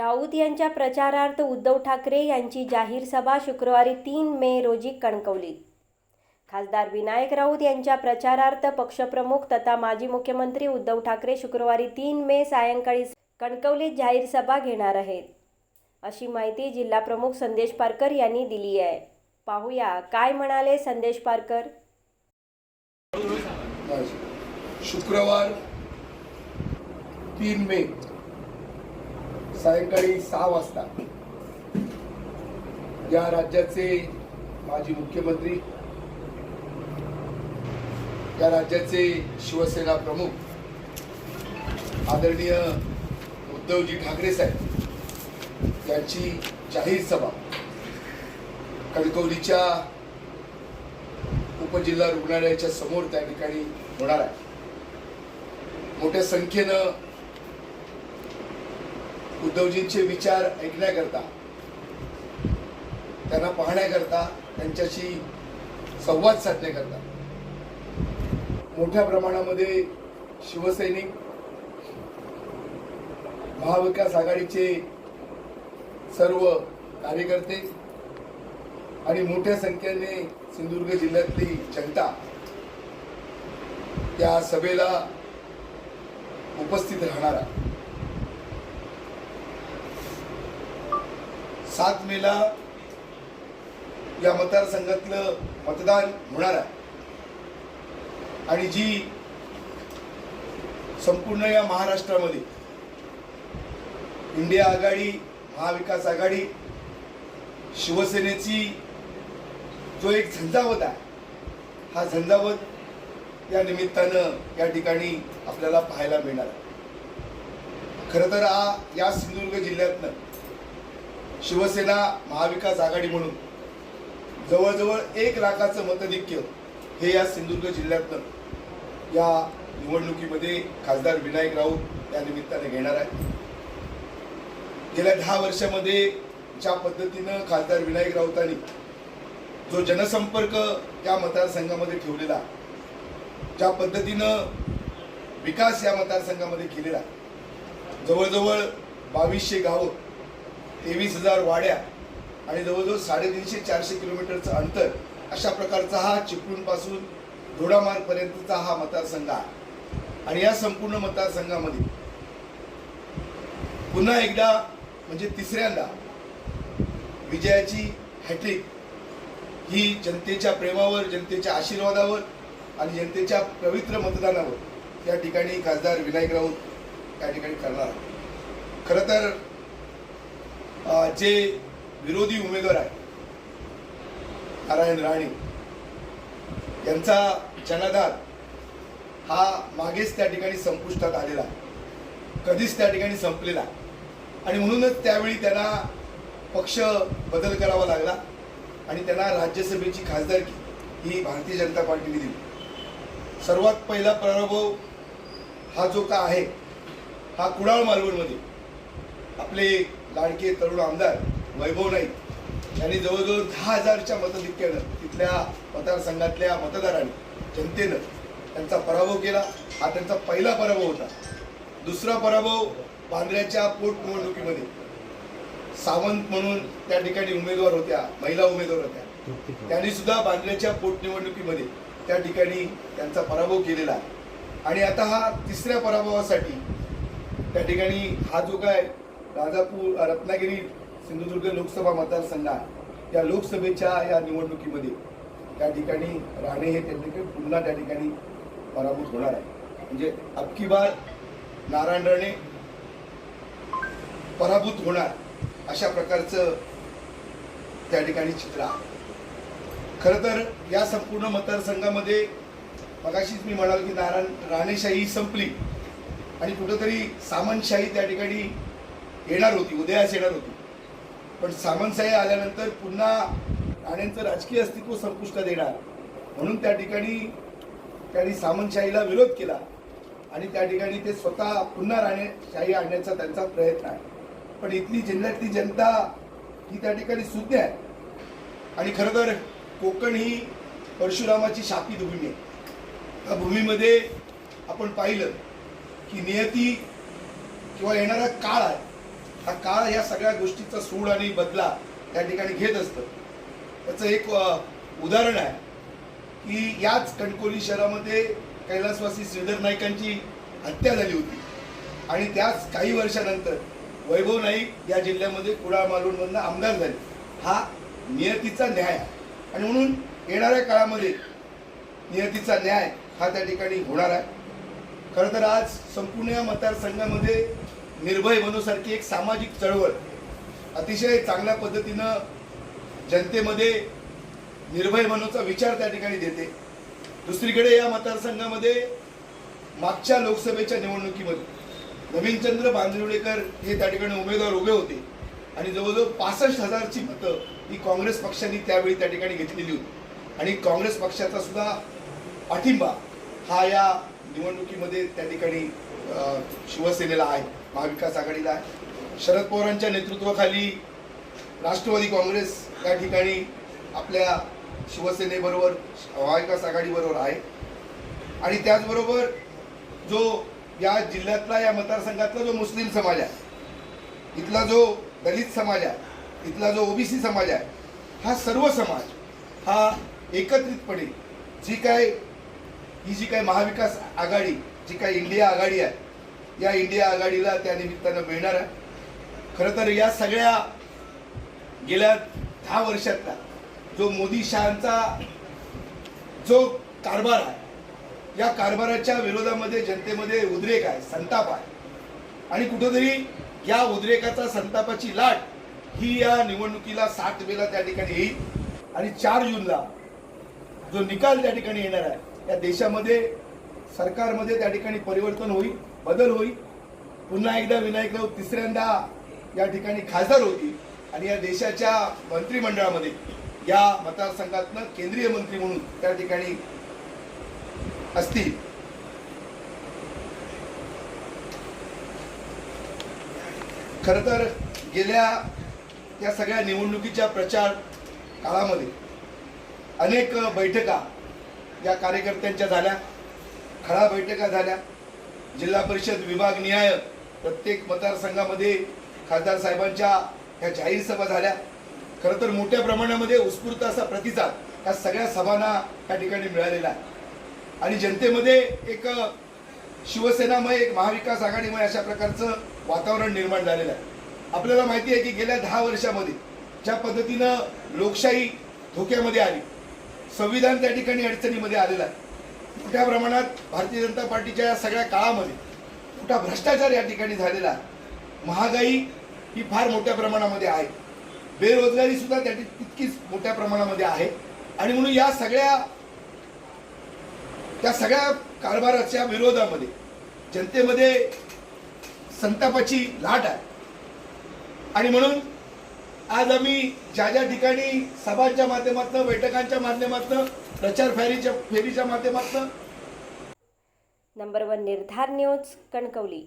राऊत यांच्या प्रचारार्थ उद्धव ठाकरे यांची जाहीर सभा शुक्रवारी तीन मे रोजी कणकवलीत. खासदार विनायक राऊत यांच्या प्रचारार्थ पक्षप्रमुख तथा माजी मुख्यमंत्री उद्धव ठाकरे शुक्रवारी तीन मे सायंकाळी कणकवलीत जाहीर सभा घेणार आहेत. अशी माहिती जिल्हाप्रमुख संदेश पारकर यांनी दिली आहे. पाहूया काय म्हणाले संदेश पारकर. शुक्रवार तीन मे सायंकाळी सहा वाजता या राज्याचे माजी मुख्यमंत्री या राज्याचे शिवसेना प्रमुख आदरणीय उद्धवजी ठाकरे साहेब यांची जाहीर सभा कणकवलीच्या उपजिल्हा रुग्णालयाच्या समोर त्या ठिकाणी होणार आहे. मोठ्या संख्येनं उद्धवजींचे विचार ऐकण्याकरता त्यांना पाहण्याकरता त्यांच्याशी संवाद साधण्याकरता. मोठ्या प्रमाणामध्ये शिवसैनिक महाविकास आघाडीचे सर्व कार्यकर्ते आणि मोठ्या संख्येने सिंधुदुर्ग जिल्ह्यातली जनता त्या सभेला उपस्थित राहणार सात मेला या मतदारसंघातलं मतदान होणार आहे. आणि जी संपूर्ण या महाराष्ट्रामध्ये इंडिया आघाडी महाविकास आघाडी शिवसेनेची जो एक झंझावत आहे हा झंझावत या निमित्तानं या ठिकाणी आपल्याला पाहायला मिळणार आहे. खरं तर हा या सिंधुदुर्ग जिल्ह्यातनं शिवसेना महाविकास आघाडी म्हणून जवळजवळ एक लाखाचं मतधिक्य हे या सिंधुदुर्ग जिल्ह्यातनं या निवडणुकीमध्ये खासदार विनायक राऊत या निमित्ताने घेणार आहे गेल्या दहा वर्षामध्ये ज्या पद्धतीनं खासदार विनायक राऊतांनी जो जनसंपर्क या मतदारसंघामध्ये ठेवलेला ज्या पद्धतीनं विकास या मतदारसंघामध्ये केलेला जवळजवळ बावीसशे गावं तेवीस हजार वाड्या आणि जवळजवळ साडेतीनशे चारशे किलोमीटरचं अंतर अशा प्रकारचा हा चिपळूणपासून घोडामार्गपर्यंतचा हा मतदारसंघ आहे. आणि या संपूर्ण मतदारसंघामध्ये पुन्हा एकदा म्हणजे तिसऱ्यांदा विजयाची हॅट्रिक ही जनतेच्या प्रेमावर जनतेच्या आशीर्वादावर आणि जनतेच्या पवित्र मतदानावर या ठिकाणी खासदार विनायक राऊत या ठिकाणी करणार खरं तर जे विरोधी उमेदवार आहे नारायण राणे यांचा जनाधार हा मागेच त्या ठिकाणी संपुष्टात आलेला कधीच त्या ठिकाणी संपलेला आणि म्हणूनच त्यावेळी त्यांना पक्ष बदल करावा लागला आणि त्यांना राज्यसभेची खासदारकी ही भारतीय जनता पार्टीने दिली. सर्वात पहिला पराभव हा जो का आहे हा कुडाळ मालवणमध्ये आपले लाडके तरुण आमदार वैभव नाईक यांनी जवळजवळ दहा हजारच्या मतधिक्यानं तिथल्या मतदारसंघातल्या मतदारांनी जनतेनं त्यांचा पराभव केला. हा त्यांचा पहिला पराभव होता. दुसरा पराभव बांद्र्याच्या पोटनिवडणुकीमध्ये. सावंत म्हणून त्या ठिकाणी उमेदवार होत्या महिला उमेदवार होत्या. त्यांनी सुद्धा बांद्र्याच्या पोटनिवडणुकीमध्ये त्या ठिकाणी त्यांचा पराभव केलेला आणि आता हा तिसऱ्या पराभवासाठी त्या ठिकाणी हा जो काय राजापूर रत्नागिरी सिंधुदुर्ग लोकसभा मतदारसंघात या लोकसभेच्या या निवडणुकीमध्ये त्या ठिकाणी राणे हे त्यांनी पुन्हा त्या ठिकाणी पराभूत होणार आहे म्हणजे अबकी बार नारायण राणे पराभूत होणार अशा प्रकारचं त्या ठिकाणी चित्र आहे. खरं तर या संपूर्ण मतदारसंघामध्ये मगाशीच मी म्हणाल की नारायण राणेशाही संपली आणि कुठंतरी सामंतशाही त्या ठिकाणी येणार होती उदयास येणार होती. पण सामंतशाही आल्यानंतर पुन्हा राणेंचं राजकीय अस्तित्व संपुष्टात येणार. म्हणून त्या ठिकाणी त्यांनी सामंतशाहीला विरोध केला आणि त्या ठिकाणी ते स्वतः पुन्हा राणेशाही आणण्याचा त्यांचा प्रयत्न आहे. पण इथली जिल्ह्यातली जनता ही त्या ठिकाणी सुज्ञ आहे. आणि खरं तर कोकण ही परशुरामाची शापित भूमी आहे. त्या भूमीमध्ये आपण पाहिलं की नियती किंवा येणारा काळ आहे. हा काळ या सगळ्या गोष्टीचा सूड आणि बदला त्या ठिकाणी घेत असतं. त्याचं एक उदाहरण आहे की याच कणकोली शहरामध्ये कैलासवासी श्रीधर नाईकांची हत्या झाली होती. आणि त्याच काही वर्षानंतर वैभव नाईक या जिल्ह्यामध्ये कुडाळ मालवणमधनं आमदार झाले. हा नियतीचा न्याय आणि म्हणून येणाऱ्या काळामध्ये नियतीचा न्याय हा त्या ठिकाणी होणार आहे. खरं तर आज संपूर्ण या मतदारसंघामध्ये निर्भय बनूसारखी एक सामाजिक चळवळ. अतिशय चांगल्या पद्धतीनं जनतेमध्ये निर्भय मनोचा विचार त्या ठिकाणी देते. दुसरीकडे या मतदारसंघामध्ये मागच्या लोकसभेच्या निवडणुकीमध्ये नवीनचंद्र बांदिवडेकर हे त्या ठिकाणी उमेदवार उभे होते. आणि जवळजवळ पासष्ट हजारची मतं ही काँग्रेस पक्षाने त्यावेळी त्या ठिकाणी घेतलेली होती. आणि काँग्रेस पक्षाचा सुद्धा पाठिंबा हा या निवडणुकीमध्ये त्या ठिकाणी शिवसेनेला आहे. महाविकास आघाडीला आहे. शरद पवारांच्या नेतृत्वाखाली राष्ट्रवादी काँग्रेस या ठिकाणी आपल्या शिवसेनेबरोबर महाविकास आघाडीबरोबर आहे. आणि त्याचबरोबर जो या जिल्ह्यातला या मतदारसंघातला जो मुस्लिम समाज आहे इथला जो दलित समाज आहे इथला जो ओबीसी समाज आहे हा सर्व समाज हा एकत्रितपणे जी काय ही जी काय महाविकास आघाडी जी काय इंडिया आघाडी आहे या इंडिया आघाडीला त्या निमित्तानं मिळणार आहे. खरं तर या सगळ्या गेल्या दहा वर्षातला जो मोदी शहांचा जो कारभार आहे या कारभाराच्या विरोधामध्ये जनतेमध्ये उद्रेक आहे संताप आहे. आणि कुठंतरी या उद्रेकाचा संतापाची लाट ही या निवडणुकीला सात वेळा त्या ठिकाणी येईल. आणि चार जूनला जो निकाल त्या ठिकाणी येणार आहे या देशामध्ये सरकारमध्ये त्या ठिकाणी परिवर्तन होईल. बदल होईल. पुन्हा एकदा विनायक राऊत तिसऱ्यांदा या ठिकाणी खासदार होतील आणि या देशाच्या मंत्रिमंडळामध्ये या मतदारसंघातनं केंद्रीय मंत्री म्हणून त्या ठिकाणी असतील. खरं तर गेल्या या सगळ्या निवडणुकीच्या प्रचार काळामध्ये अनेक बैठका या कार्यकर्त्यांच्या झाल्या खळा बैठका झाल्या. जिल्हा परिषद विभाग निहाय प्रत्येक मतदारसंघामध्ये खासदार साहेबांच्या ह्या जाहीर सभा झाल्या. खरं तर मोठ्या प्रमाणामध्ये उत्स्फूर्त असा प्रतिसाद ह्या सगळ्या सभांना या ठिकाणी मिळालेला आहे. आणि जनतेमध्ये एक शिवसेनामय एक महाविकास आघाडीमय अशा प्रकारचं वातावरण निर्माण झालेलं आहे. आपल्याला माहिती आहे की गेल्या दहा वर्षामध्ये ज्या पद्धतीनं लोकशाही धोक्यामध्ये आली संविधान त्या ठिकाणी अडचणीमध्ये आलेलं आहे. मोठ्या प्रमाणात भारतीय जनता पार्टीच्या या सगळ्या काळामध्ये मोठा भ्रष्टाचार या ठिकाणी झालेला आहे. महागाई ही फार मोठ्या प्रमाणामध्ये आहे. बेरोजगारी सुद्धा त्या तितकीच मोठ्या प्रमाणामध्ये आहे. आणि म्हणून या सगळ्या त्या सगळ्या कारभाराच्या विरोधामध्ये जनतेमध्ये संतापाची लाट आहे. आणि म्हणून आज आम्ही ज्या ज्या ठिकाणी सभांच्या माध्यमातून बैठकांच्या माध्यमातून प्रचार फेरीच्या फेरीच्या माध्यमातून. Number one Nirdhar news Kankavli.